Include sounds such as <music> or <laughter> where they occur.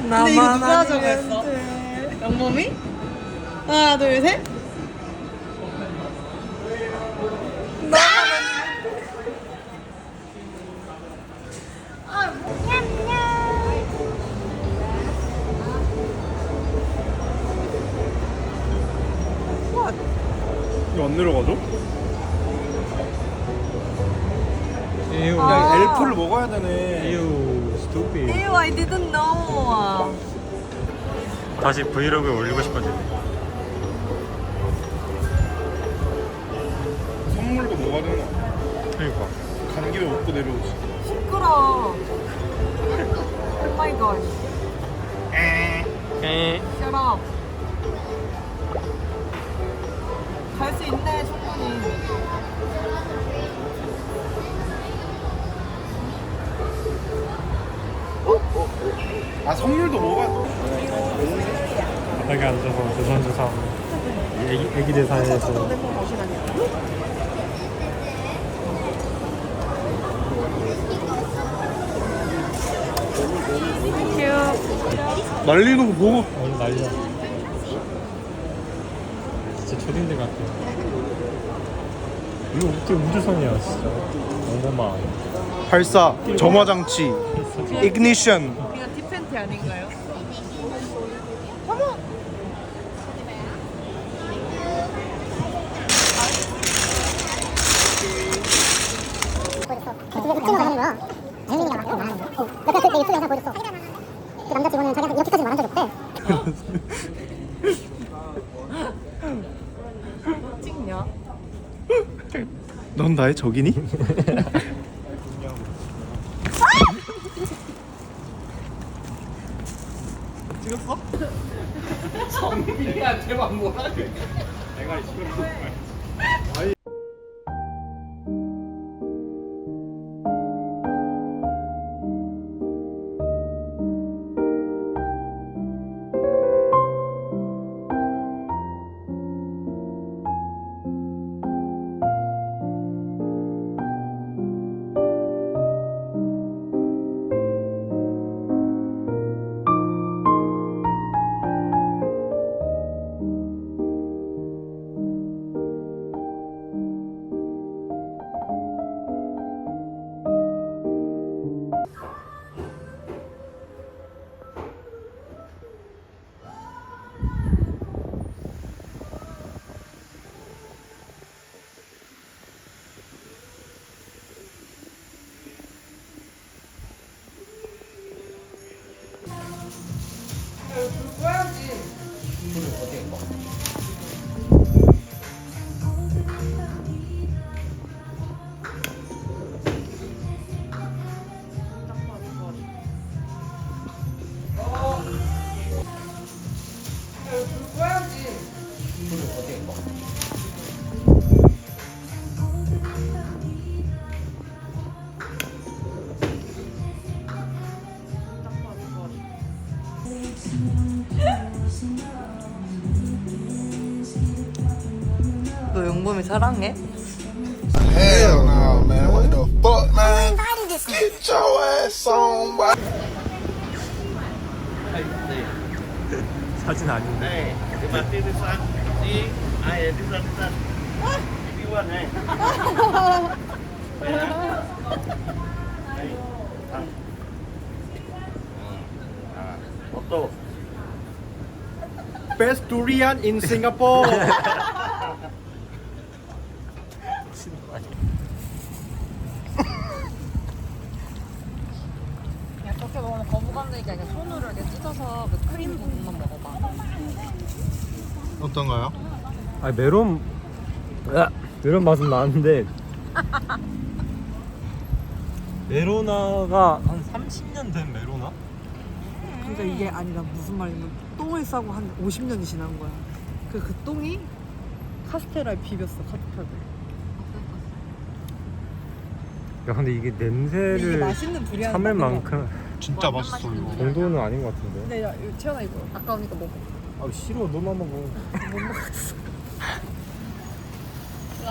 근데 이거 누가 정했어? 영범이? 하나 둘 셋. 이거 안 내려가죠? 에휴 그냥 엘프를 먹어야 되네. 에휴 스토피 Ew, I didn't know. 다시 브이로그에 올리고 싶어지네 선물도 거 아니야? 그러니까 가는 길에 먹고 내려오지. 시끄러. Oh my god. 에이 Shut up. 갈 수 있네 충분히. 아 선물도 먹어야 바닥에 앉아서 조선조상 애기, 애기 대사에서. 난리 놓고. 먹어. 오늘 난리야 진짜 초딩들 같아. 이거 어떻게 우주선이야 진짜. 엉거마 발사, 점화장치, 이그니션. 아닌가요? 그게 흑진으로 가는 거야. 재민이가 막 말하는 거야. 어, 내가 그 유튜브 영상 보여줬어. 그 남자 직원은 자기한테 이렇게까지 말한 적이 없대. 찍냐? 넌 나의 적이니? <laughs> 찍었어? 정민이야 제발 뭐라 내가 지금 Thank mm -hmm. you. 너 영범이 사랑해? Hell no, man. What the fuck, man? Get your ass on, boy. 사진 아닌데 Hey, Best durian in Singapore. 야 그렇게 먹으면 거부감 되니까 그냥 손으로 이렇게 찢어서 그 크림 부분만 먹어봐. 어떤가요? 아 메론 으아, 메론 맛은 나는데 메로나가 한 30년 된 메로나? 그러니까 이게 아니라 무슨 말이냐면 똥을 싸고 한 50년이 지난 거야. 그, 그 똥이 카스테라에 비볐어 카스테라를. 야 근데 이게 이게 냄새를 맛있는 참을 만큼 진짜 맛있어 이거. 정도는 아닌 것 같은데 근데 야 이거 채연아 이거 아까우니까 먹어. 아 싫어 너만 먹어 못 먹었어.